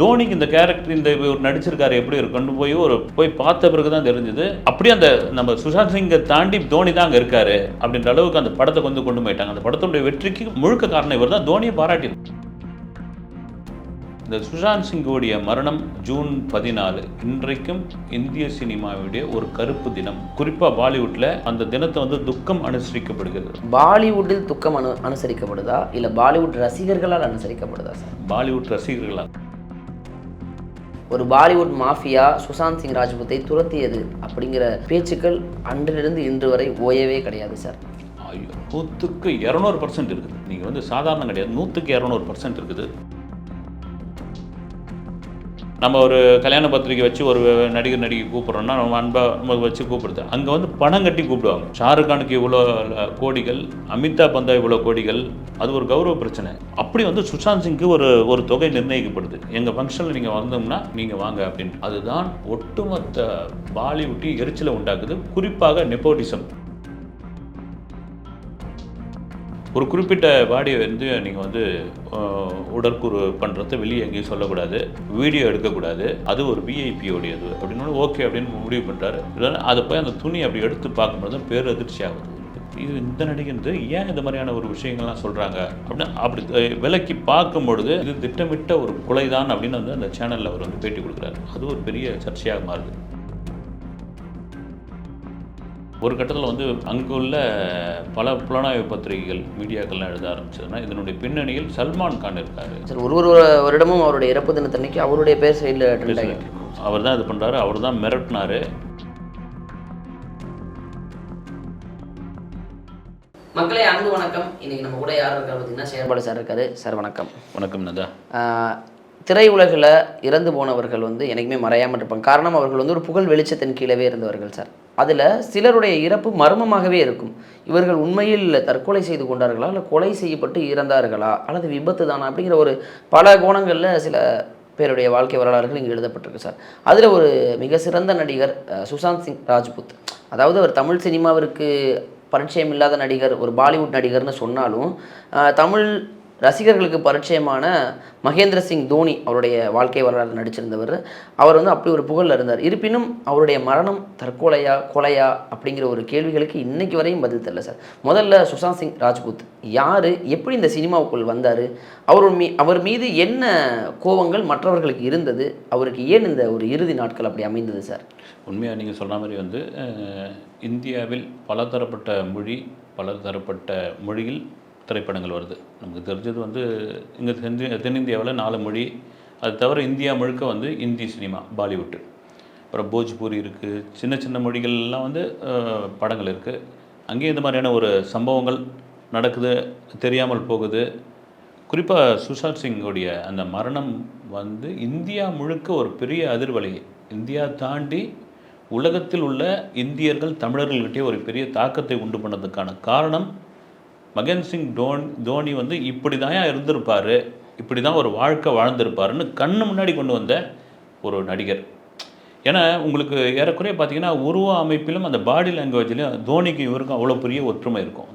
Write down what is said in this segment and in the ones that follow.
தோனிக்கு இந்த கேரக்டர் இந்த இவர் நடிச்சிருக்காரு எப்படி இருக்குன்னு போய் ஒரு போய் பார்த்த பிறகு தான் தெரிஞ்சது. அப்படியே அந்த நம்ம சுஷாந்த் சிங்கை தாண்டி தோனி தான் அங்கே இருக்காரு அப்படின்ற அளவுக்கு அந்த படத்தை கொண்டு கொண்டு போயிட்டாங்க. அந்த படத்துடைய வெற்றிக்கு முழுக்க காரணம் இவர் தான் தோனியை பாராட்டினார் இந்த சுஷாந்த் சிங்கோடைய மரணம் ஜூன் பதினாலு. இன்றைக்கும் இந்திய சினிமாவுடைய ஒரு கருப்பு தினம். குறிப்பாக பாலிவுட்டில் அந்த தினத்தை வந்து துக்கம் அனுசரிக்கப்படுகிறது. பாலிவுட்டில் துக்கம் அனு அனுசரிக்கப்படுதா? இல்லை பாலிவுட் ரசிகர்களால் அனுசரிக்கப்படுதா சார்? பாலிவுட் ரசிகர்களால். ஒரு பாலிவுட் மாஃபியா சுசாந்த் சிங் ராஜ்புத்தை துரத்தியது அப்படிங்கிற பேச்சுக்கள் அன்றிலிருந்து இன்று வரை ஓயவே கிடையாது சார். ஐயோ நூற்றுக்கு இரநூறு பர்சன்ட் இருக்குது. நீங்கள் வந்து சாதாரணம் கிடையாது. நூற்றுக்கு இரநூறு பர்சன்ட் இருக்குது. நம்ம ஒரு கல்யாண பத்திரிக்கை வச்சு ஒரு நடிகர் நடிகை கூப்பிட்றோம்னா நம்ம அன்பாக நம்ம வச்சு கூப்பிடுது அங்கே வந்து பணம் கட்டி கூப்பிடுவாங்க. ஷாருக் கானுக்கு இவ்வளோ கோடிகள் அமிதாப் பந்தா இவ்வளோ கோடிகள் அது ஒரு கௌரவ பிரச்சனை. அப்படி வந்து சுஷாந்த் சிங்க்கு ஒரு ஒரு தொகை நிர்ணயிக்கப்படுது. எங்கள் ஃபங்க்ஷனில் நீங்கள் வந்தோம்னா நீங்கள் வாங்க அப்படின்னு. அதுதான் ஒட்டுமொத்த பாலிவுட்டி எரிச்சலை உண்டாக்குது. குறிப்பாக நெப்போட்டிசம் ஒரு குறிப்பிட்ட பாடியை வந்து நீங்கள் வந்து உடற்கூறு பண்ணுறத வெளியே எங்கேயும் சொல்லக்கூடாது. வீடியோ எடுக்கக்கூடாது. அது ஒரு விஐபியோடையது அப்படின்னு ஓகே அப்படின்னு முடிவு பண்ணுறாரு இல்லைன்னா அதை போய் அந்த துணி அப்படி எடுத்து பார்க்கும்போது தான் பேரதிர்ச்சி ஆகுது. இது இந்த நடிகர் வந்து ஏன் இந்த மாதிரியான ஒரு விஷயங்கள்லாம் சொல்கிறாங்க அப்படின்னு அப்படி விலக்கி பார்க்கும் பொழுது இது திட்டமிட்ட ஒரு கொலை தான் அப்படின்னு வந்து அந்த சேனலில் அவர் வந்து பேட்டி கொடுக்குறாரு. அது ஒரு பெரிய சர்ச்சையாக மாறுது. ஒரு கட்டத்தில் வந்து அங்குள்ள பல புலனாய்வு பத்திரிகைகள் மீடியாக்கள்லாம் எழுத ஆரம்பிச்சதுன்னா இதனுடைய பின்னணியில் சல்மான் கான் இருக்காரு. சார் ஒரு ஒரு வருடமும் அவருடைய இறப்பு தினத்தன்னைக்கு அவருடைய பேர் சைடில் அவர் தான் இது பண்ணுறாரு அவர் தான் மிரட்டினாரு. மக்களே அன்பு வணக்கம். இன்னைக்கு நம்ம கூட யார் இருக்காரு பார்த்தீங்கன்னா செயற்பாடு சார் இருக்காரு. சார் வணக்கம். வணக்கம் நதா. திரையுலகில் இறந்து போனவர்கள் வந்து என்றைக்குமே மறையாமல் இருப்பாங்க. காரணம் அவர்கள் வந்து ஒரு புகழ் வெளிச்சத்தின் கீழவே இருந்தவர்கள் சார். அதில் சிலருடைய இறப்பு மர்மமாகவே இருக்கும். இவர்கள் உண்மையில் தற்கொலை செய்து கொண்டார்களா? இல்லை கொலை செய்யப்பட்டு இறந்தார்களா? அல்லது விபத்து தானா? அப்படிங்கிற ஒரு பல கோணங்களில் சில பேருடைய வாழ்க்கை வரலாறுகள் இங்கே எழுதப்பட்டிருக்கு சார். அதில் ஒரு மிக சிறந்த நடிகர் சுஷாந்த் சுசாந்த் சிங் ராஜ்புத். அதாவது அவர் தமிழ் சினிமாவிற்கு பரிச்சயம் இல்லாத நடிகர் ஒரு பாலிவுட் நடிகர்னு சொன்னாலும் தமிழ் ரசிகர்களுக்கு பரிச்சயமான மகேந்திர சிங் தோனி அவருடைய வாழ்க்கை வரலாறு நடிச்சிருந்தவர். அவர் வந்து அப்படி ஒரு புகழில் இருந்தார். இருப்பினும் அவருடைய மரணம் தற்கொலையா கொலையா அப்படிங்கிற ஒரு கேள்விகளுக்கு இன்னைக்கு வரையும் பதில் தெரியல சார். முதல்ல சுஷாந்த் சிங் ராஜ்பூத். யார்? எப்படி இந்த சினிமாவுக்குள் வந்தார்? அவர் மீ அவர் மீது என்ன கோவங்கள் மற்றவர்களுக்கு இருந்தது? அவருக்கு ஏன் இந்த ஒரு இறுதி நாட்கள் அப்படி அமைந்தது சார்? உண்மையாக நீங்கள் சொல்கிற மாதிரி வந்து இந்தியாவில் பலதரப்பட்ட மொழி பலதரப்பட்ட மொழியில் திரைப்படங்கள் வருது. நமக்கு தெரிஞ்சது வந்து இங்கே தென் தென்னிந்தியாவில் நாலு மொழி அது தவிர இந்தியா முழுக்க வந்து இந்தி சினிமா பாலிவுட்டு. அப்புறம் போஜ்பூரி இருக்குது சின்ன சின்ன மொழிகள்லாம் வந்து படங்கள் இருக்குது அங்கேயும் இந்த மாதிரியான ஒரு சம்பவங்கள் நடக்குது தெரியாமல் போகுது. குறிப்பாக சுஷாந்த் சிங்கோடைய அந்த மரணம் வந்து இந்தியா முழுக்க ஒரு பெரிய அதிர்வலை. இந்தியா தாண்டி உலகத்தில் உள்ள இந்தியர்கள் தமிழர்கள்கிட்டே ஒரு பெரிய தாக்கத்தை உண்டு பண்ணதுக்கான காரணம் மகேந்திர சிங் டோன் தோனி வந்து இப்படி தான் இருந்திருப்பார்? இப்படி தான் ஒரு வாழ்க்கை வாழ்ந்திருப்பாருன்னு கண்ணு முன்னாடி கொண்டு வந்த ஒரு நடிகர். ஏன்னா உங்களுக்கு ஏறக்குறைய பார்த்தீங்கன்னா உருவ அமைப்பிலும் அந்த பாடி லாங்குவேஜ்லையும் தோனிக்கு இவருக்கும் அவ்வளோ பெரிய ஒற்றுமை இருக்கும்.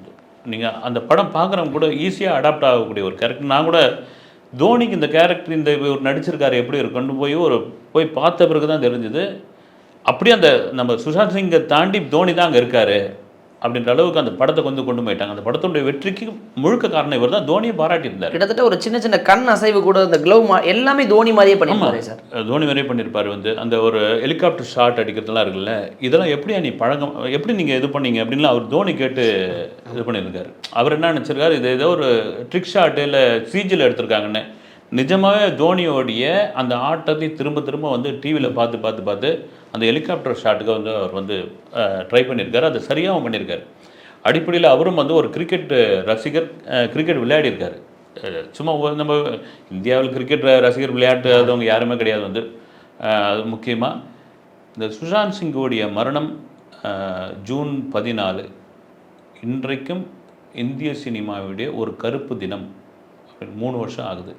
நீங்கள் அந்த படம் பார்க்குறவங்க கூட ஈஸியாக அடாப்ட் ஆகக்கூடிய ஒரு கேரக்டர் நான் கூட தோனிக்கு இந்த கேரக்டர் இந்த இவர் நடிச்சிருக்காரு எப்படி இருக்குன்னு போய் ஒரு போய் பார்த்த பிறகு தான் தெரிஞ்சது. அப்படியே அந்த நம்ம சுஷாந்த் சிங்கை தாண்டி தோனி தான் அங்கே இருக்காரு. அப்படின்ற அளவுக்கு அந்த படத்தை கொண்டு கொண்டு போயிட்டாங்க. அந்த படத்துடைய வெற்றிக்கு முழுக்க காரணம் இவர் தான் தோனியை பாராட்டியிருந்தார். கிட்டத்தட்ட ஒரு சின்ன சின்ன கண் அசைவு கூட இந்த க்ளவ் எல்லாமே தோனி மாதிரியே பண்ணியிருப்பாரு சார். தோனி வரையே பண்ணியிருப்பார் வந்து. அந்த ஒரு ஹெலிகாப்டர் ஷாட் அடிக்கிறதுலாம் இருக்குல்ல இதெல்லாம் எப்படியா நீ பழக்கம் எப்படி நீங்கள் இது பண்ணீங்க அப்படின்லாம் அவர் தோனி கேட்டு இது பண்ணியிருக்காரு அவர் என்ன நினச்சிருக்காரு இது ஏதோ ஒரு ட்ரிக் ஷாட்டு இல்லை சீஜில் எடுத்திருக்காங்கன்னு. நிஜமாவே தோனியோடைய அந்த ஆட்டத்தை திரும்ப திரும்ப வந்து டிவியில் பார்த்து பார்த்து பார்த்து அந்த ஹெலிகாப்டர் ஷாட்டுக்கு வந்து அவர் வந்து ட்ரை பண்ணியிருக்காரு. அது சரியாகவும் பண்ணியிருக்காரு. அடிப்படையில் அவரும் வந்து ஒரு கிரிக்கெட் ரசிகர் கிரிக்கெட் விளையாடியிருக்காரு. சும்மா நம்ம இந்தியாவில் கிரிக்கெட் ரசிகர் விளையாட்டு அதுவங்க யாருமே கிடையாது வந்து. அது முக்கியமாக இந்த சுஷாந்த் சிங்கோடைய மரணம் ஜூன் பதினாலு இன்றைக்கும் இந்திய சினிமாவுடைய ஒரு கருப்பு தினம். மூணு வருஷம் ஆகுது.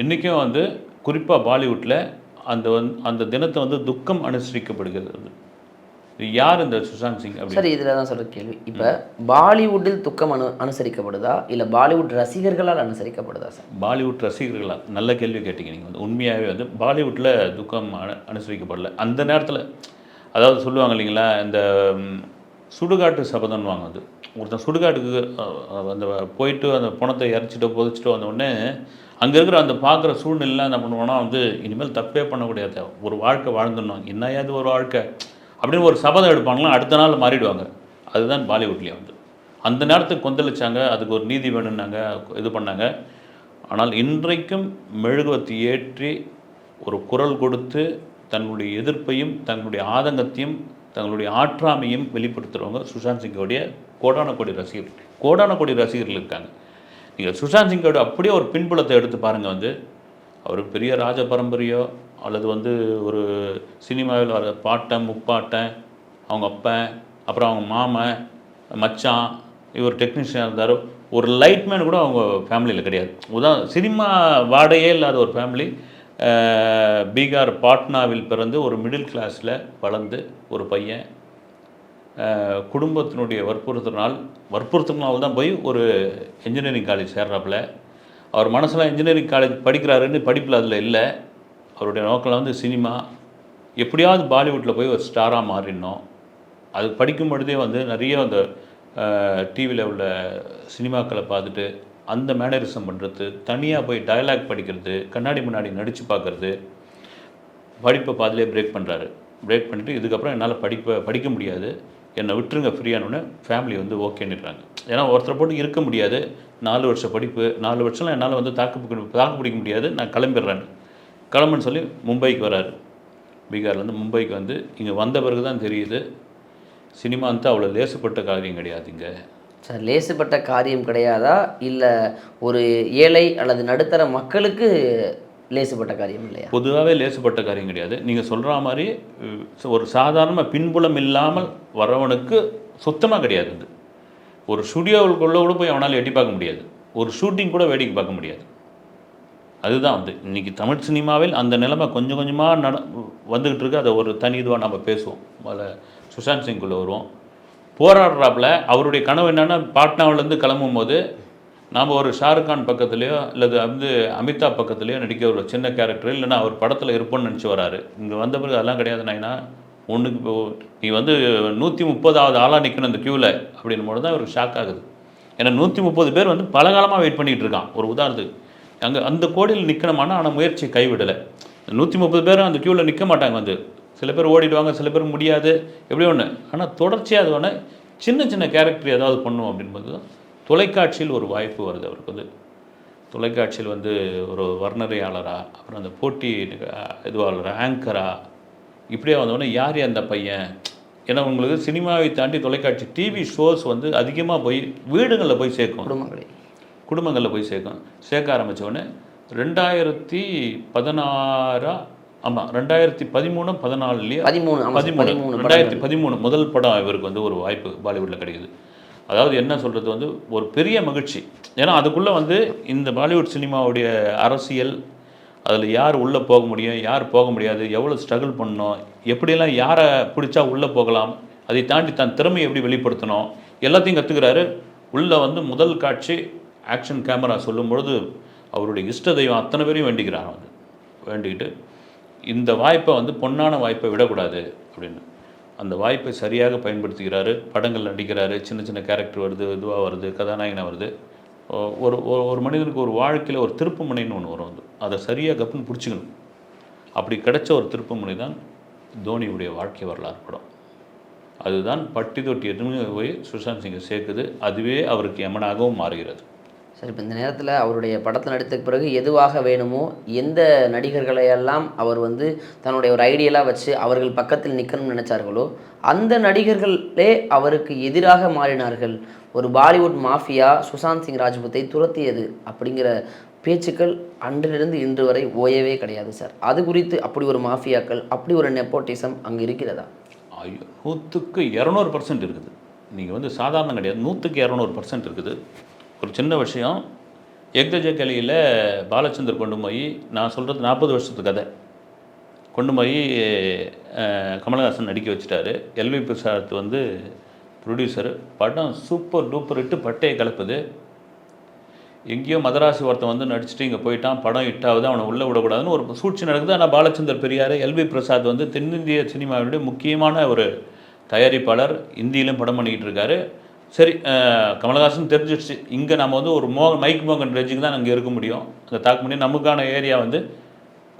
இன்றைக்கும் வந்து குறிப்பாக பாலிவுட்டில் அந்த வந்து அந்த தினத்தை வந்து துக்கம் அனுசரிக்கப்படுகிறது யார் இந்த சுஷாந்த் சிங் சரி இதில் தான் சொல்கிற கேள்வி இப்போ பாலிவுட்டில் துக்கம் அனு அனுசரிக்கப்படுதா? இல்லை பாலிவுட் ரசிகர்களால் அனுசரிக்கப்படுதா சார்? பாலிவுட் ரசிகர்களா நல்ல கேள்வி கேட்டீங்க நீங்கள் வந்து. உண்மையாகவே வந்து பாலிவுட்டில் துக்கம் அனு அனுசரிக்கப்படல. அந்த நேரத்தில் அதாவது சொல்லுவாங்க இல்லைங்களா இந்த சுடுகாட்டு சபதம்வாங்க அது. ஒருத்தன் சுடுகாட்டுக்கு அந்த போயிட்டு அந்த பணத்தை இறச்சிட்டு புதைச்சிட்டு வந்த உடனே அங்கே இருக்கிற அந்த பார்க்குற சூழ்நிலை என்ன பண்ணுவோன்னா வந்து இனிமேல் தப்பே பண்ணக்கூடாது. ஒரு வாழ்க்கை வாழ்ந்துடணும். என்னையாது ஒரு வாழ்க்கை அப்படின்னு ஒரு சபதம் எடுப்பாங்களா அடுத்த நாள் மாறிடுவாங்க. அதுதான் பாலிவுட்லேயே வந்து. அந்த நேரத்துக்கு கொந்தளிச்சாங்க அதுக்கு ஒரு நீதி வேணும்னாங்க இது பண்ணாங்க. ஆனால் இன்றைக்கும் மெழுகுவத்தி ஏற்றி ஒரு குரல் கொடுத்து தன்னுடைய எதிர்ப்பையும் தங்களுடைய ஆதங்கத்தையும் தங்களுடைய ஆற்றாமையும் வெளிப்படுத்துகிறவங்க சுஷாந்த் சிங்கோடைய கோடான கோடி ரசிகர்கள். கோடான கோடி ரசிகர்கள் இருக்காங்க. நீங்கள் சுஷாந்த் சிங்கோட அப்படியே ஒரு பின்புலத்தை எடுத்து பாருங்கள் வந்து. அவர் பெரிய ராஜ பரம்பரையோ அல்லது வந்து ஒரு சினிமாவில் வர பாட்டன் முப்பாட்டன் அவங்க அப்பன் அப்புறம் அவங்க மாமன் மச்சான் இவர் டெக்னீஷியன் இருந்தார் ஒரு லைட்மேன் கூட அவங்க ஃபேமிலியில் கிடையாது. உதான் சினிமா வாடையே இல்லாத ஒரு ஃபேமிலி பீகார் பாட்னாவில் பிறந்து ஒரு மிடில் கிளாஸில் வளர்ந்து ஒரு பையன் குடும்பத்தினுடைய வற்புறுத்தினால் வற்புறுத்தினால் தான் போய் ஒரு இன்ஜினியரிங் காலேஜ் சேர்றாப்புல. அவர் மனசில் இன்ஜினியரிங் காலேஜ் படிக்கிறாருன்னு படிப்பில் அதில் இல்லை. அவருடைய நோக்கில் வந்து சினிமா. எப்படியாவது பாலிவுட்டில் போய் ஒரு ஸ்டாராக மாறிடணும். அது படிக்கும் பொழுதே வந்து நிறைய அந்த டிவியில் உள்ள சினிமாக்களை பார்த்துட்டு அந்த மேனரிசம் பண்ணுறது தனியாக போய் டயலாக் படிக்கிறது கண்ணாடி முன்னாடி நடித்து பார்க்குறது. படிப்பை பாதிலே பிரேக் பண்ணுறாரு பிரேக் பண்ணிட்டு இதுக்கப்புறம் என்னால் படிப்பை படிக்க முடியாது. என்னை விட்டுருங்க ஃப்ரீயானோடனே ஃபேமிலி வந்து ஓகேன்னுறாங்க ஏன்னா ஒருத்தரை போட்டு இருக்க முடியாது. நாலு வருஷம் படிப்பு நாலு வருஷம்லாம் என்னால் வந்து தாக்கு பிடிக்க தாக்கு பிடிக்க முடியாது. நான் கிளம்பிடுறேன். கிளம்புன்னு சொல்லி மும்பைக்கு வராரு. பீகார்லேருந்து மும்பைக்கு வந்து இங்கே வந்த பிறகு தான் தெரியுது சினிமா வந்து அவ்வளோ லேசுப்பட்ட காரியம் கிடையாதுங்க. சார் லேசுப்பட்ட காரியம் கிடையாதா? இல்லை ஒரு ஏழை அல்லது நடுத்தர மக்களுக்கு லேசுப்பட்ட காரியம் இல்லையா? பொதுவாகவே லேசுப்பட்ட காரியம் கிடையாது. நீங்கள் சொல்கிற மாதிரி ஒரு சாதாரண பின்புலம் இல்லாமல் வரவனுக்கு சுத்தமாக கிடையாது அது. ஒரு ஸ்டுடியோவுக்குள்ளே கூட போய் அவனால் எட்டி பார்க்க முடியாது. ஒரு ஷூட்டிங் கூட வேடிக்கை பார்க்க முடியாது. அதுதான் வந்து. இன்றைக்கி தமிழ் சினிமாவில் அந்த நிலைமை கொஞ்சம் கொஞ்சமாக நட வந்துக்கிட்டு இருக்கு. அதை ஒரு தனி இதுவாக நம்ம பேசுவோம். அதில் சுஷாந்த் சிங்குள்ளே வருவோம். போராடுறாப்புல அவருடைய கனவு என்னென்னா பாட்னாவிலேருந்து கிளம்பும் போது நாம் ஒரு ஷாருக்கான் பக்கத்துலேயோ அல்லது வந்து அமிதாப் பக்கத்துலேயோ நடிக்க ஒரு சின்ன கேரக்டர் இல்லைன்னா அவர் படத்தில் இருப்போம்னு நினச்சி வராரு. இங்கே வந்த பிறகு அதெல்லாம் கிடையாது நாயினா. ஒன்றுக்கு இப்போ நீ வந்து நூற்றி முப்பதாவது ஆளாக நிற்கணும் இந்த க்யூவில் அப்படின்னும் போது தான் இவருக்கு ஷாக் ஆகுது. ஏன்னா நூற்றி முப்பது பேர் வந்து பல காலமாக வெயிட் பண்ணிகிட்டு இருக்கான். ஒரு உதாரணத்துக்கு அங்கே அந்த கோடியில் நிற்கணுமானா ஆனால் முயற்சி கைவிடலை. நூற்றி முப்பது பேரும் அந்த க்யூவில் நிற்க மாட்டாங்க வந்து. சில பேர் ஓடிடுவாங்க சில பேர் முடியாது எப்படி ஒன்று ஆனால் தொடர்ச்சியாக அது ஒன்று சின்ன சின்ன கேரக்டர் ஏதாவது பண்ணும் அப்படின்போது தான் தொலைக்காட்சியில் ஒரு வாய்ப்பு வருது அவருக்கு வந்து. தொலைக்காட்சியில் வந்து ஒரு வர்ணனையாளரா அப்புறம் அந்த போட்டி இதுவாளரா ஆங்கரா இப்படியே வந்தோடனே யார் அந்த பையன்? ஏன்னா உங்களுக்கு சினிமாவை தாண்டி தொலைக்காட்சி டிவி ஷோஸ் வந்து அதிகமாக போய் வீடுகளில் போய் சேர்க்கும். குடும்பங்களே. குடும்பங்களில் போய் சேர்க்கும். சேர்க்க ஆரம்பிச்ச உடனே ரெண்டாயிரத்தி பதினாறா ஆமாம் ரெண்டாயிரத்தி பதிமூணு பதினாலுலேயே பதிமூணு பதிமூணு ரெண்டாயிரத்தி பதிமூணு முதல் படம் இவருக்கு வந்து ஒரு வாய்ப்பு பாலிவுட்டில் கிடைக்குது. அதாவது என்ன சொல்கிறது வந்து ஒரு பெரிய மகிழ்ச்சி. ஏன்னா அதுக்குள்ளே வந்து இந்த பாலிவுட் சினிமாவுடைய அரசியல் அதில் யார் உள்ளே போக முடியும் யார் போக முடியாது எவ்வளோ ஸ்ட்ரகிள் பண்ணணும் எப்படியெல்லாம் யாரை பிடிச்சா உள்ளே போகலாம் அதை தாண்டி தன் திறமையை எப்படி வெளிப்படுத்தணும் எல்லாத்தையும் கற்றுக்கிறாரு உள்ளே வந்து முதல் காட்சி ஆக்ஷன் கேமரா சொல்லும் பொழுது அவருடைய இஷ்ட தெய்வம் அத்தனை பேரையும் வேண்டிக்கிறார் வந்து. வேண்டிக்கிட்டு இந்த வாய்ப்பை வந்து பொன்னான வாய்ப்பை விடக்கூடாது அப்படின்னு. அந்த வாய்ப்பை சரியாக பயன்படுத்துகிறாரு படங்கள் நடிக்கிறாரு சின்ன சின்ன கேரக்டர் வருது இதுவாக வருது கதாநாயகனாக வருது. ஒரு ஒரு- ஒரு மனிதனுக்கு ஒரு வாழ்க்கையில் ஒரு திருப்புமுனைன்னு ஒன்று வரும் வந்து அதை சரியாக கப்புன்னு பிடிச்சிக்கணும். அப்படி கிடைச்ச ஒரு திருப்புமுனை தான் தோனியுடைய வாழ்க்கை வரலாறு படம். அதுதான் பட்டி தொட்டி எதுவுமே போய் சுஷாந்த் சிங்கை சேர்க்குது. அதுவே அவருக்கு எமனாகவும் மாறுகிறது. சார் இப்போ இந்த நேரத்தில் அவருடைய படத்தில் நடித்த பிறகு எதுவாக வேணுமோ எந்த நடிகர்களை எல்லாம் அவர் வந்து தன்னுடைய ஒரு ஐடியலாக வச்சு அவர்கள் பக்கத்தில் நிற்கணும்னு நினச்சார்களோ அந்த நடிகர்களே அவருக்கு எதிராக மாறினார்கள். ஒரு பாலிவுட் மாஃபியா சுஷாந்த் சிங் ராஜ்புத்தை துரத்தியது அப்படிங்கிற பேச்சுக்கள் அன்றிலிருந்து இன்று வரை ஓயவே கிடையாது சார். அது குறித்து அப்படி ஒரு மாஃபியாக்கள் அப்படி ஒரு நெப்போட்டிசம் அங்கே இருக்கிறதா? ஐயோ நூற்றுக்கு இரநூறு பர்சன்ட் இருக்குது. நீங்கள் வந்து சாதாரணம் கிடையாது நூற்றுக்கு இரநூறு பர்சன்ட் இருக்குது. ஒரு சின்ன விஷயம். எக்தஜ கலியில் பாலச்சந்தர் கொண்டு போய் நான் சொல்கிறது நாற்பது வருஷத்து கதை. கொண்டு போய் கமலஹாசன் நடிக்க வச்சுட்டாரு. எல்வி பிரசாத் வந்து ப்ரொடியூசர் படம் சூப்பர் டூப்பர் இட்டு பட்டையை கலப்புது. எங்கேயோ மதராசி ஒருத்தன் வந்து நடிச்சுட்டு இங்கே போயிட்டான். படம் இட்டாவது அவனை உள்ளே விடக்கூடாதுன்னு ஒரு சூழ்ச்சி நடக்குது. ஆனால் பாலச்சந்தர் பெரியார் எல்வி பிரசாத் வந்து தென்னிந்திய சினிமாவினுடைய முக்கியமான ஒரு தயாரிப்பாளர். இந்தியிலும் படம் பண்ணிக்கிட்டு இருக்காரு. சரி கமலஹாசன் தெரிஞ்சிடுச்சு. இங்கே நம்ம வந்து ஒரு மோ மைக் மோகன் ரேஞ்சுக்கு தான் அங்கே இருக்க முடியும். அந்த தாக்கு முடியும் நமக்கான ஏரியா வந்து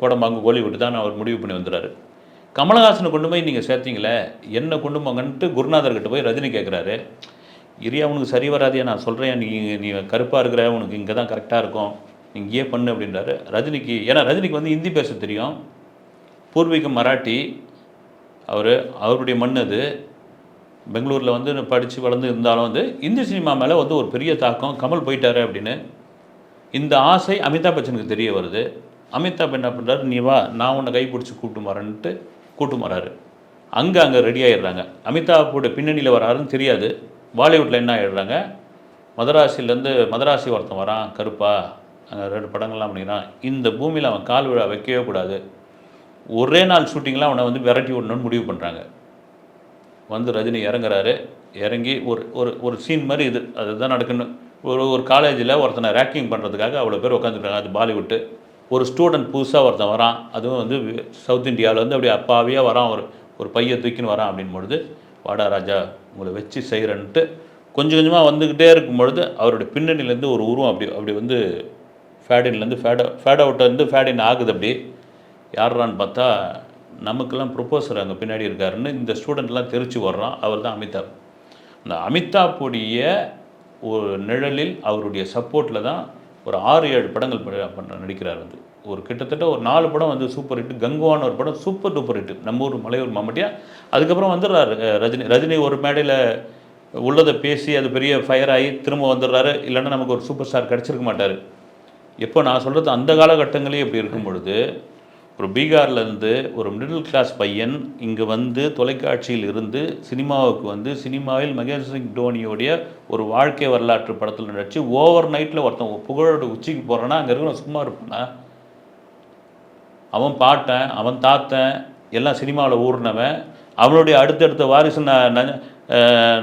கோடம்பாங்கு கோலிவுட் தான் அவர் முடிவு பண்ணி வந்துடுறாரு. கமலஹாசனை கொண்டு போய் நீங்கள் சேர்த்தீங்களே என்ன கொண்டு போங்கன்ட்டு குருநாதர்கிட்ட போய் ரஜினி கேட்குறாரு இரியா உனக்கு சரி வராதியா நான் சொல்கிறேன் நீ நீ கருப்பாக இருக்கிற உனக்கு இங்கே தான் கரெக்டாக இருக்கும். நீங்கள் இங்கேயே பண்ணு அப்படின்றாரு. ரஜினிக்கு ஏன்னா ரஜினிக்கு வந்து ஹிந்தி பேச தெரியும். பூர்வீகம் மராட்டி அவர் அவருடைய மண் அது. பெங்களூரில் வந்து படித்து வளர்ந்து இருந்தாலும் வந்து இந்தி சினிமா மேலே வந்து ஒரு பெரிய தாக்கம். கமல் போயிட்டாரு அப்படின்னு. இந்த ஆசை அமிதாப் பச்சனுக்கு தெரிய வருது. அமிதாப் என்ன பண்ணுறாரு நீ வா நான் உன்னை கை பிடிச்சி கூப்பிட்டு வரேன்ட்டு கூட்டு வராரு. அங்கே அங்கே ரெடி ஆகிடுறாங்க அமிதாப்போட பின்னணியில் வராருன்னு தெரியாது. பாலிவுட்டில் என்ன ஆகிடுறாங்க மதராசிலேருந்து மதராசி ஒருத்தன் வரான் கருப்பா அங்கே ரெண்டு படங்கள்லாம் பண்ணிக்கிறான். இந்த பூமியில் அவன் கால் விழா வைக்கவே கூடாது. ஒரே நாள் ஷூட்டிங்லாம் அவனை வந்து விரட்டி விடணும்னு முடிவு பண்ணுறாங்க வந்து ரஜினி இறங்குறாரு. இறங்கி ஒரு ஒரு ஒரு சீன் மாதிரி இது. அதுதான் நடக்கணும் ஒரு ஒரு காலேஜில் ஒருத்தனை ரேக்கிங் பண்ணுறதுக்காக அவ்வளோ பேர் உட்காந்துருக்காங்க அது பாலிவுட்டு. ஒரு ஸ்டூடெண்ட் புதுசாக ஒருத்தன் வரான். அதுவும் வந்து சவுத் இந்தியாவில் வந்து அப்படியே அப்பாவியாக வரான். ஒரு ஒரு பையை தூக்கின்னு வரான் அப்படின் பொழுது வாடா ராஜா உங்களை வச்சு செய்கிறேன்ட்டு கொஞ்சம் கொஞ்சமாக வந்துக்கிட்டே இருக்கும் பொழுது அவருடைய பின்னணியிலேருந்து ஒரு உருவம் அப்படி அப்படி வந்து ஃபேடின்லேருந்து fade fade out fade in ஆகுது அப்படி. யார்றான்னு பார்த்தா நமக்கெல்லாம் ப்ரொப்போசர் அங்கே பின்னாடி இருக்காருன்னு இந்த ஸ்டூடெண்ட்லாம் தெரிச்சு வர்றான். அவர் தான் அமிதாப். அந்த அமிதாப்புடைய ஒரு நிழலில் அவருடைய சப்போர்ட்டில் தான் ஒரு ஆறு ஏழு படங்கள் ப- நடிக்கிறார் வந்து. ஒரு கிட்டத்தட்ட ஒரு நாலு படம் வந்து சூப்பர் ஹிட் கங்குவான ஒரு படம் சூப்பர் டூப்பர் ஹிட் நம்ம ஊர் மலையூர் மாமட்டியா. அதுக்கப்புறம் வந்துடுறாரு ரஜினி. ரஜினி ஒரு மேடையில் உள்ளதை பேசி அது பெரிய ஃபயர் ஆகி திரும்ப வந்துடுறாரு. இல்லைன்னா நமக்கு ஒரு சூப்பர் ஸ்டார் கிடச்சிருக்க மாட்டார். எப்போ நான் சொல்கிறது அந்த காலகட்டங்களே இப்படி இருக்கும் பொழுது ஒரு பீகார்லேருந்து ஒரு மிடில் கிளாஸ் பையன் இங்கே வந்து தொலைக்காட்சியில் இருந்து சினிமாவுக்கு வந்து சினிமாவில் மகேந்திர சிங் டோனியோடைய ஒரு வாழ்க்கை வரலாற்று படத்தில் நடிச்சு ஓவர் நைட்டில் ஒருத்தன் புகழோட உச்சிக்கு போகிறான்னா அங்கே இருக்கிற சும்மா இருப்பானா? அவன் பாட்டன் அவன் தாத்தன் எல்லாம் சினிமாவில் ஊர்னவன். அவனுடைய அடுத்தடுத்த வாரிசு நான் ந-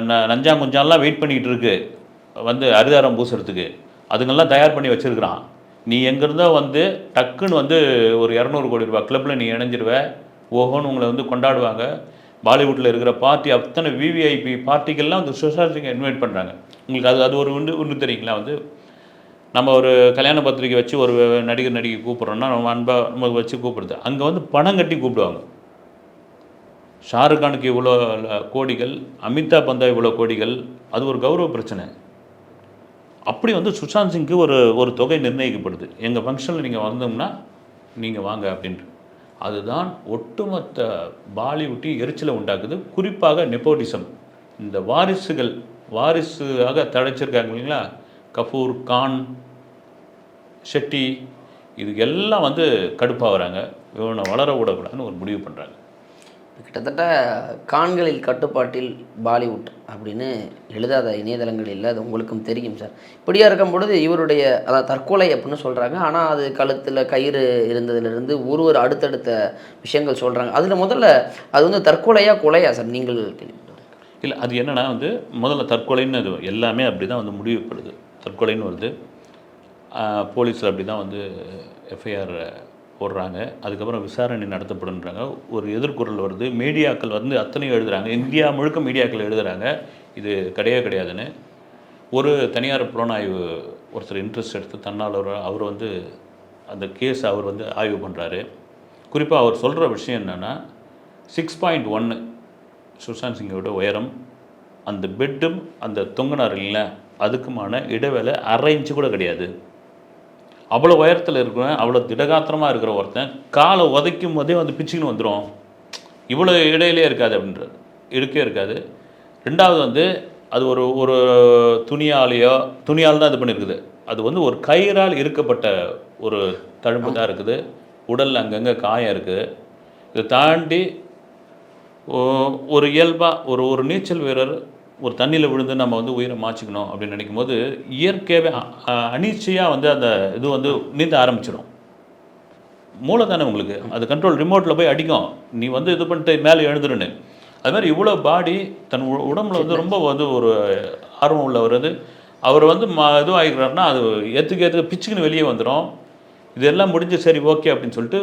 நஞ்சாங்குஞ்சான்லாம் வெயிட் பண்ணிக்கிட்டு இருக்கு. வந்து அரிதாரம் பூசுறதுக்கு. அதுங்கெல்லாம் தயார் பண்ணி வச்சுருக்கிறான். நீ எங்கேருந்தோ வந்து டக்குன்னு வந்து ஒரு இரநூறு கோடி ரூபாய் கிளப்பில் நீ இணைஞ்சிருவ. ஓஹோன்னு உங்களை வந்து கொண்டாடுவாங்க. பாலிவுட்டில் இருக்கிற பார்ட்டி அத்தனை விவிஐபி பார்ட்டிகள்லாம் வந்து சுஷாசிங்க இன்வைட் பண்ணுறாங்க உங்களுக்கு அது அது ஒரு உண்டு ஒன்று தெரியுங்களா வந்து? நம்ம ஒரு கல்யாண பத்திரிக்கை வச்சு ஒரு நடிகர் நடிகை கூப்பிட்றோன்னா நம்ம அன்பாக நம்ம வச்சு கூப்பிடுது அங்கே வந்து பணம் கட்டி கூப்பிடுவாங்க. ஷாருக் கானுக்கு இவ்வளோ கோடிகள் அமிதாப் பந்தா இவ்வளோ கோடிகள் அது ஒரு கௌரவ பிரச்சனை. அப்படி வந்து சுஷாந்த் சிங்க்கு ஒரு ஒரு தொகை நிர்ணயிக்கப்படுது. எங்கள் ஃபங்க்ஷனில் நீங்கள் வந்தோம்னா நீங்கள் வாங்க அப்படின்ட்டு அதுதான் ஒட்டுமொத்த பாலிவுட்டி எரிச்சலை உண்டாக்குது. குறிப்பாக நெப்போட்டிசம் இந்த வாரிசுகள் வாரிசுக்காக தடைச்சிருக்காங்க இல்லைங்களா? கபூர் கான் ஷெட்டி இது எல்லாம் வந்து கடுப்பாக வராங்க இவனை வளர விடக்கூடாதுன்னு ஒரு முடிவு பண்ணுறாங்க கிட்டத்தட்ட கான்களில் கட்டுப்பாட்டில் பாலிவுட் அப்படின்னு எழுதாத இணையதளங்கள் இல்லை அது உங்களுக்கும் தெரியும் சார். இப்படியாக இருக்கும் பொழுது இவருடைய அதாவது தற்கொலை அப்படின்னு சொல்கிறாங்க ஆனால் அது கழுத்தில் கயிறு இருந்ததுலேருந்து ஒரு ஒரு அடுத்தடுத்த விஷயங்கள் சொல்கிறாங்க அதில் முதல்ல அது வந்து தற்கொலையாக கொலையா சார்? நீங்கள் இல்லை அது என்னன்னா வந்து முதல்ல தற்கொலைன்னு அது எல்லாமே அப்படி தான் வந்து முடிவுப்படுது. தற்கொலைன்னு வருது. போலீஸில் அப்படி தான் வந்து எஃப்ஐஆர் போடுறாங்க. அதுக்கப்புறம் விசாரணை நடத்தப்படுன்றாங்க ஒரு எதிர்குரல் வருது. மீடியாக்கள் வந்து அத்தனையும் எழுதுகிறாங்க இந்தியா முழுக்க மீடியாக்கள் எழுதுகிறாங்க இது கிடையவே கிடையாதுன்னு. ஒரு தனியார் புலனாய்வு ஒருத்தர் இன்ட்ரெஸ்ட் எடுத்து தன்னால் அவர் வந்து அந்த கேஸ் அவர் வந்து ஆய்வு பண்ணுறாரு குறிப்பாக அவர் சொல்கிற விஷயம் என்னென்னா சிக்ஸ் பாயிண்ட் ஒன்று சுஷாந்த் சிங்கோட உயரம் அந்த பெட்டும் அந்த தொங்கினார் இல்லை அதுக்குமான இடைவேளை அரை இன்ச்சு கூட கிடையாது. அவ்வளோ உயரத்தில் இருக்கிறவன் அவ்வளோ திடகாத்திரமாக இருக்கிற ஒருத்தன் காலை உதைக்கும் போதே வந்து பிச்சுக்கின்னு வந்துடும் இவ்வளோ இடையிலே இருக்காது அப்படின்றது இருக்கே இருக்காது. ரெண்டாவது வந்து அது ஒரு ஒரு துணியாலேயோ துணியால் தான் இது பண்ணியிருக்குது. அது வந்து ஒரு கயிறால் இருக்கப்பட்ட ஒரு தழும்பு தான் இருக்குது. உடல் அங்கங்கே காயம் இருக்குது இதை தாண்டி ஓ- ஒரு இயல்பாக ஒரு ஒரு நீச்சல் வீரர் ஒரு தண்ணியில் விழுந்து நம்ம வந்து உயிரை மாச்சிக்கணும் அப்படின்னு நினைக்கும் போது இயற்கையாகவே அனிச்சையாக வந்து அந்த இது வந்து நீந்த ஆரம்பிச்சிடும் மூளை தானே உங்களுக்கு. அது கண்ட்ரோல் ரிமோட்டில் போய் அடிக்கும். நீ வந்து இது பண்ணிட்டு மேலே எழுந்துருன்னு. அது மாதிரி இவ்வளோ பாடி தன் உ- உடம்புல வந்து ரொம்ப வந்து ஒரு ஆர்வம் உள்ளவர் அது அவர் வந்து ம இதுவாகிக்கிறாருன்னா அது ஏற்றுக்க ஏற்றுக்க பிச்சுக்குன்னு வெளியே வந்துடும் இதெல்லாம் முடிஞ்சு சரி ஓகே அப்படின்னு சொல்லிட்டு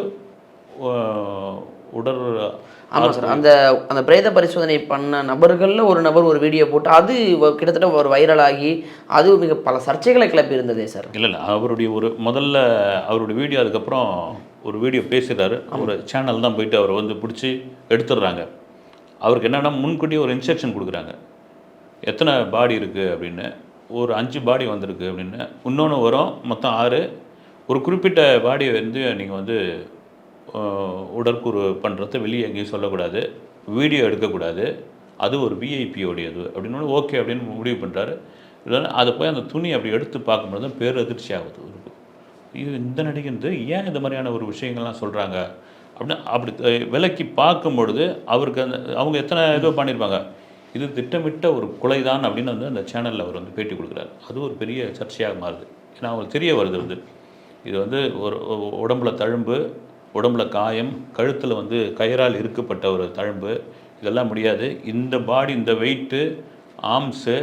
உடல் ஆமாம் சார் அந்த அந்த பிரேத பரிசோதனை பண்ண நபர்களில் ஒரு நபர் ஒரு வீடியோ போட்டு அது கிட்டத்தட்ட ஒரு வைரலாகி அது மிக பல சர்ச்சைகளை கிளப்பி இருந்ததே சார் இல்லை இல்லை. அவருடைய ஒரு முதல்ல அவருடைய வீடியோ அதுக்கப்புறம் ஒரு வீடியோ பேசுகிறாரு ஒரு சேனல் தான் போயிட்டு அவரை வந்து பிடிச்சி எடுத்துடுறாங்க. அவருக்கு என்னென்னா முன்கூட்டியே ஒரு இன்ஸ்ட்ரக்ஷன் கொடுக்குறாங்க. எத்தனை பாடி இருக்குது அப்படின்னு. ஒரு அஞ்சு பாடி வந்திருக்கு அப்படின்னு. இன்னொன்று வரும். மொத்தம் ஆறு. ஒரு குறிப்பிட்ட பாடியை வந்து நீங்கள் வந்து உடற்கூறு பண்ணுறத வெளியே எங்கேயும் சொல்லக்கூடாது. வீடியோ எடுக்கக்கூடாது. அது ஒரு விஐபியோடையது அப்படின்னு ஓகே அப்படின்னு முடிவு பண்ணுறாரு இல்லைன்னா அதை போய் அந்த துணி அப்படி எடுத்து பார்க்கும்போது தான் பேரதிர்ச்சி ஆகுது இருக்கு இது இந்த நடிகருந்து ஏன் இந்த மாதிரியான ஒரு விஷயங்கள்லாம் சொல்கிறாங்க அப்படின்னு அப்படி விலக்கி பார்க்கும் பொழுது அவருக்கு அந்த அவங்க எத்தனை இதோ பண்ணியிருப்பாங்க. இது திட்டமிட்ட ஒரு கொலைதான் அப்படின்னு வந்து அந்த சேனலில் அவர் வந்து பேட்டி கொடுக்குறாரு. அது ஒரு பெரிய சர்ச்சையாக மாறுது. ஏன்னா அவங்களுக்கு தெரிய வருது வந்து. இது வந்து ஒரு உடம்புல தழும்பு உடம்புல காயம் கழுத்தில் வந்து கயிறால் இருக்கப்பட்ட ஒரு தழும்பு. இதெல்லாம் முடியாது. இந்த பாடி இந்த வெயிட்டு ஆர்ம்ஸு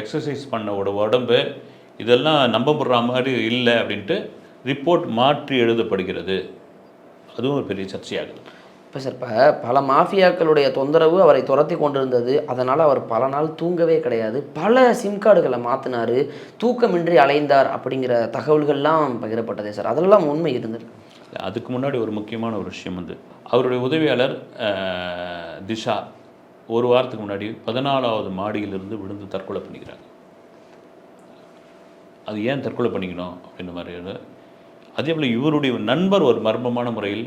எக்ஸசைஸ் பண்ண உடம்பு இதெல்லாம் நம்பப்படுற மாதிரி இல்லை அப்படின்ட்டு ரிப்போர்ட் மாற்றி எழுதப்படுகிறது. அதுவும் ஒரு பெரிய சர்ச்சையாகுது. இப்போ சார் இப்போ பல மாஃபியாக்களுடைய தொந்தரவு அவரை துரத்தி கொண்டிருந்தது. அதனால் அவர் பல நாள் தூங்கவே கிடையாது. பல சிம் கார்டுகளை மாற்றினார் தூக்கமின்றி அலைந்தார் அப்படிங்கிற தகவல்கள்லாம் பகிரப்பட்டதே சார். அதெல்லாம் உண்மை இருந்திருக்கு. அதுக்கு முன்னாடி ஒரு முக்கியமான ஒரு விஷயம் வந்து அவருடைய உதவியாளர் திஷா ஒரு வாரத்துக்கு முன்னாடி பதினாலாவது மாடியிலிருந்து விழுந்து தற்கொலை பண்ணிக்கிறாங்க அது ஏன் தற்கொலை பண்ணிக்கணும் அப்படின்ற மாதிரி அதே போல் இவருடைய நண்பர் ஒரு மர்மமான முறையில்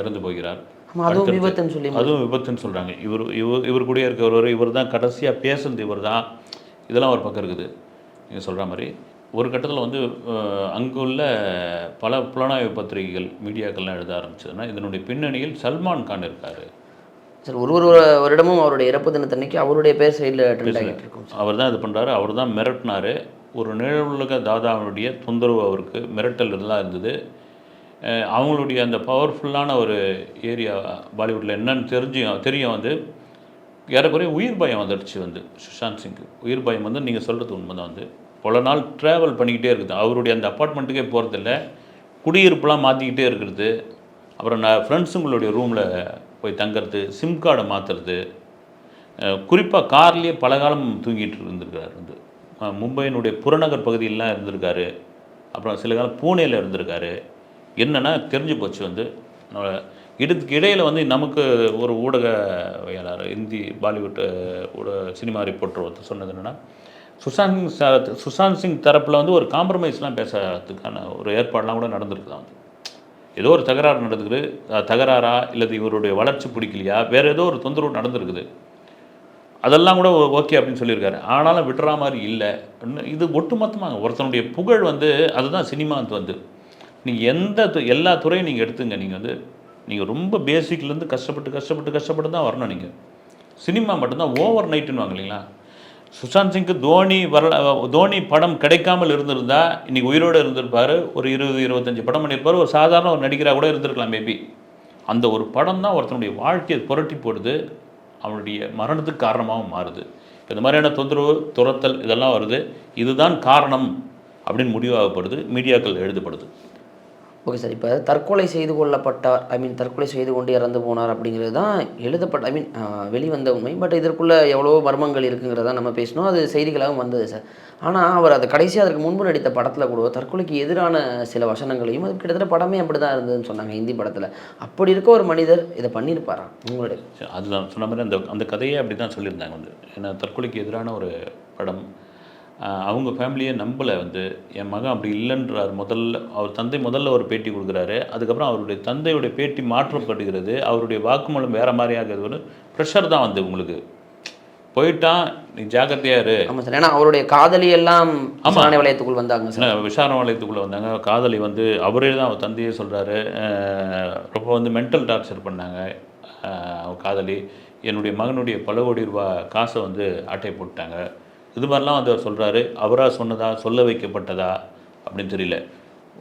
இறந்து போகிறார். அதுவும் விபத்துன்னு சொல்லி அதுவும் விபத்துன்னு சொல்கிறாங்க இவர் இவர் இவர் கூடயே இருக்கிறவர் இவர் தான் கடைசியாக பேசுனது இவர் தான் இதெல்லாம் ஒரு பக்கம் இருக்குது. நீங்கள் சொல்கிற மாதிரி. ஒரு கட்டத்தில் வந்து அங்குள்ள பல புலனாய்வு பத்திரிகைகள் மீடியாக்கள்லாம் எழுத ஆரம்பிச்சதுன்னா இதனுடைய பின்னணியில் சல்மான் கான் இருக்கார். சார் ஒரு ஒரு வருடமும் அவருடைய இறப்பு தினத்தன்னைக்கு அவருடைய பேர் சைடில் ட்ரெண்ட் ஆகிட்டு இருக்கும் அவர் தான் இது பண்ணுறாரு அவர் தான் மிரட்டினார். ஒரு நிழலுலக தாதாவுடைய தொந்தரவு அவருக்கு மிரட்டல் இதெல்லாம் இருந்தது. அவங்களுடைய அந்த பவர்ஃபுல்லான ஒரு ஏரியா பாலிவுட்டில் என்னன்னு தெரிஞ்சு தெரியும் வந்து ஏறக்குறைய உயிர் பயம் வந்துடுச்சு வந்து சுஷாந்த் சிங்க்கு. உயிர் பயம் வந்து நீங்கள் சொல்கிறது உண்மை தான் வந்து. பல நாள் ட்ராவல் பண்ணிக்கிட்டே இருக்குது. அவருடைய அந்த அப்பார்ட்மெண்ட்டுக்கே போகிறதில்ல குடியிருப்புலாம் மாற்றிக்கிட்டே இருக்கிறது அப்புறம் நான் ஃப்ரெண்ட்ஸுங்களுடைய ரூமில் போய் தங்குறது சிம் கார்டை மாற்றுறது குறிப்பாக கார்லேயே பல காலம் தூங்கிட்டு இருந்திருக்காரு வந்து. மும்பையினுடைய புறநகர் பகுதியிலலாம் இருந்திருக்காரு. அப்புறம் சில காலம் பூனேல இருந்திருக்காரு. என்னென்னா தெரிஞ்சு போச்சு வந்து. இதுக்கு இடையில் வந்து நமக்கு ஒரு ஊடகவியலாளர் இந்தி பாலிவுட் ஊடக சினிமா ரிப்போர்ட்டர் ஒருத்தர் சொன்னது என்னென்னா சுஷாந்த் சிங் சுஷாந்த் சிங் தரப்பில் வந்து ஒரு காம்ப்ரமைஸ்லாம் பேசுறதுக்கான ஒரு ஏற்பாடெலாம் கூட நடந்திருக்குதான் வந்து ஏதோ ஒரு தகராறு நடந்துக்குது. தகராறா? இல்லை இவருடைய வளர்ச்சி பிடிக்கலையா? வேறு ஏதோ ஒரு தொந்தரவு நடந்திருக்குது. அதெல்லாம் கூட ஓகே அப்படின்னு சொல்லியிருக்காரு. ஆனாலும் விட்டுற மாதிரி இல்லை. இன்னும் இது ஒட்டுமொத்தமாக ஒருத்தனுடைய புகழ் வந்து அதுதான் சினிமா வந்து. நீங்கள் எந்த து- எல்லா துறையும் நீங்கள் எடுத்துங்க. நீங்கள் வந்து நீங்கள் ரொம்ப பேசிக்லேருந்து கஷ்டப்பட்டு கஷ்டப்பட்டு கஷ்டப்பட்டு தான் வரணும் நீங்கள் சினிமா மட்டும்தான் ஓவர் நைட்டுன்னு வாங்க இல்லைங்களா? சுஷாந்த் சிங்க்கு தோனி வரல தோனி படம் கிடைக்காமல் இருந்திருந்தா இன்றைக்கி உயிரோடு இருந்திருப்பார். ஒரு இருபது இருபத்தஞ்சி படம் பண்ணியிருப்பார். ஒரு சாதாரண ஒரு நடிகராக கூட இருந்திருக்கலாம் மேபி அந்த ஒரு படம் தான் ஒருத்தனுடைய வாழ்க்கையை புரட்டி போடுது. அவனுடைய மரணத்துக்கு காரணமாகவும் மாறுது. இந்த மாதிரியான தொந்தரவு துரத்தல் இதெல்லாம் வருது. இதுதான் காரணம் அப்படின்னு முடிவாகப்படுது. மீடியாக்கள் எழுதப்படுது. ஓகே சார் இப்போ தற்கொலை செய்து கொள்ளப்பட்டார். ஐ மீன் தற்கொலை செய்து கொண்டு இறந்து போனார் அப்படிங்கிறது தான் எழுதப்பட்ட ஐ மீன் வெளிவந்த உண்மை. பட் இதற்குள்ளே எவ்வளோ மர்மங்கள் இருக்குங்கிறத நம்ம பேசினோம். அது செய்திகளாகவும் வந்தது சார் ஆனால் அவர் அதை கடைசியாக அதற்கு முன்பு நடித்த படத்தில் கூட தற்கொலைக்கு எதிரான சில வசனங்களையும் அது கிட்டத்தட்ட படமே அப்படி தான் இருந்ததுன்னு சொன்னாங்க ஹிந்தி படத்தில். அப்படி இருக்க ஒரு மனிதர் இதை பண்ணியிருப்பாரா? உங்களுடைய அதுதான். சொன்ன மாதிரி அந்த அந்த கதையே அப்படி தான் சொல்லியிருந்தாங்க வந்து. ஏன்னா தற்கொலைக்கு எதிரான ஒரு படம் அவங்க ஃபேமிலியே நம்பலை வந்து. என் மகன் அப்படி இல்லைன்றார். முதல்ல அவர் தந்தை முதல்ல ஒரு பேட்டி கொடுக்குறாரு. அதுக்கப்புறம் அவருடைய தந்தையுடைய பேட்டி மாற்றப்படுகிறது. அவருடைய வாக்குமூலம் வேறு மாதிரி ஒரு ப்ரெஷர் தான் வந்து உங்களுக்கு. போயிட்டான் நீ ஜாக்கிரதையா இரு. ஆமாம் சார். ஏன்னா அவருடைய காதலி எல்லாம் விசாரணை வளையத்துக்குள் வந்தாங்க சார். விசாரணை வளையத்துக்குள்ளே வந்தாங்க. காதலி வந்து அவரே தான் அவர் தந்தையே சொல்கிறாரு ரொம்ப வந்து மென்டல் டார்ச்சர் பண்ணாங்க. காதலி. என்னுடைய மகனுடைய பல கோடி ரூபா காசை வந்து ஆட்டை போட்டாங்க இது மாதிரிலாம் வந்து அவர் சொல்கிறாரு அவராக சொன்னதா சொல்ல வைக்கப்பட்டதா அப்படின்னு தெரியல.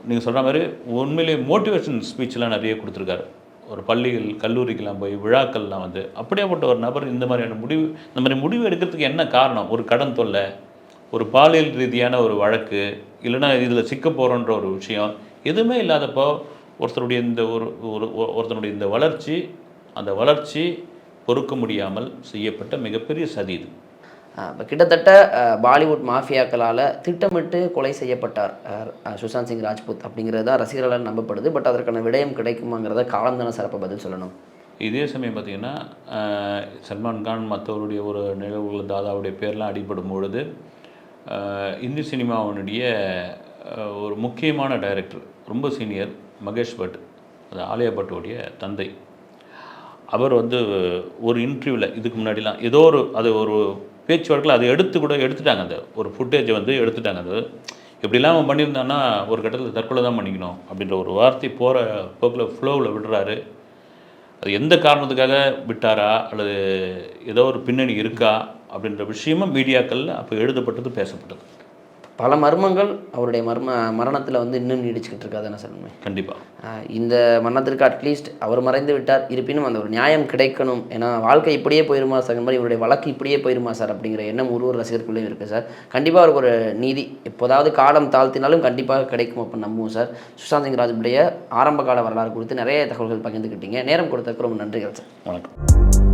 நீங்கள் சொல்கிற மாதிரி உண்மையிலே மோட்டிவேஷன் ஸ்பீச்லாம் நிறைய கொடுத்துருக்காரு. ஒரு பள்ளிகள் கல்லூரிக்கெல்லாம் போய் விழாக்கள்லாம் வந்து அப்படியேப்பட்ட ஒரு நபர் இந்த மாதிரியான முடிவு இந்த மாதிரி முடிவு எடுக்கிறதுக்கு என்ன காரணம்? ஒரு கடன் தொல்லை ஒரு பாலியல் ரீதியான ஒரு வழக்கு இல்லைன்னா இதில் சிக்க போகிறோன்ற ஒரு விஷயம் எதுவுமே இல்லாதப்போ ஒருத்தருடைய இந்த ஒரு ஒரு- ஒருத்தனுடைய இந்த வளர்ச்சி அந்த வளர்ச்சி பொறுக்க முடியாமல் செய்யப்பட்ட மிகப்பெரிய சதி இது. இப்போ கிட்டத்தட்ட பாலிவுட் மாஃபியாக்களால் திட்டமிட்டு கொலை செய்யப்பட்டார் சுஷாந்த் சிங் ராஜ்புத் அப்படிங்கிறது தான் ரசிகர்களால் நம்பப்படுது. பட் அதற்கான விடயம் கிடைக்குமாங்கிறத காலம் தானே சிறப்பாக பதில் சொல்லணும். இதே சமயம் பார்த்திங்கன்னா சல்மான் கான் மற்றவருடைய ஒரு நிகழ்வுகள் தாதாவுடைய பேர்லாம் அடிபடும் பொழுது இந்தி சினிமாவினுடைய ஒரு முக்கியமான டைரக்டர் ரொம்ப சீனியர் மகேஷ் பட் அது ஆலியா பட்டுடைய தந்தை. அவர் வந்து ஒரு இன்டர்வியூவில் இதுக்கு முன்னாடிலாம் ஏதோ ஒரு அது ஒரு பேச்சுவழக்கில் அதை எடுத்து கூட எடுத்துட்டாங்க. அந்த ஒரு ஃபுட்டேஜை வந்து எடுத்துட்டாங்க. அது இப்படிலாம் அவன் பண்ணியிருந்தான்னா ஒரு கட்டத்தில் தற்கொலை தான் பண்ணிக்கணும் அப்படின்ற ஒரு வார்த்தை போகிற போக்கில் ஃப்ளோவில் விடுறாரு. அது எந்த காரணத்துக்காக விட்டாரா? அல்லது ஏதோ ஒரு பின்னணி இருக்கா? அப்படின்ற விஷயமும் மீடியாக்களில் அப்போ எழுதப்பட்டது பேசப்பட்டது. பல மர்மங்கள் அவருடைய மர்ம மரணத்தில் வந்து இன்னும் நீடிச்சுக்கிட்டு இருக்காதானே சார் உண்மை கண்டிப்பாக இந்த மரணத்திற்கு அட்லீஸ்ட் அவர் மறைந்து விட்டார். இருப்பினும் அந்த ஒரு நியாயம் கிடைக்கணும். ஏன்னா வாழ்க்கை இப்படியே போயிருமா சார்? மாதிரி இவருடைய வழக்கு இப்படியே போயிருமா சார்? அப்படிங்கிற எண்ணம் ஒரு ஒரு ரசிகர்களும் இருக்குது சார். கண்டிப்பாக அவருக்கு ஒரு நீதி எப்போதாவது காலம் தாழ்த்தினாலும் கண்டிப்பாக கிடைக்கும் அப்படின்னு நம்புவோம் சார். சுஷாந்த் சிங் ராஜ்புடைய ஆரம்ப கால வரலாறு குறித்து நிறைய தகவல்கள் பகிர்ந்துக்கிட்டீங்க நேரம் கொடுத்ததுக்கு ரொம்ப நன்றிகள் சார். வணக்கம்.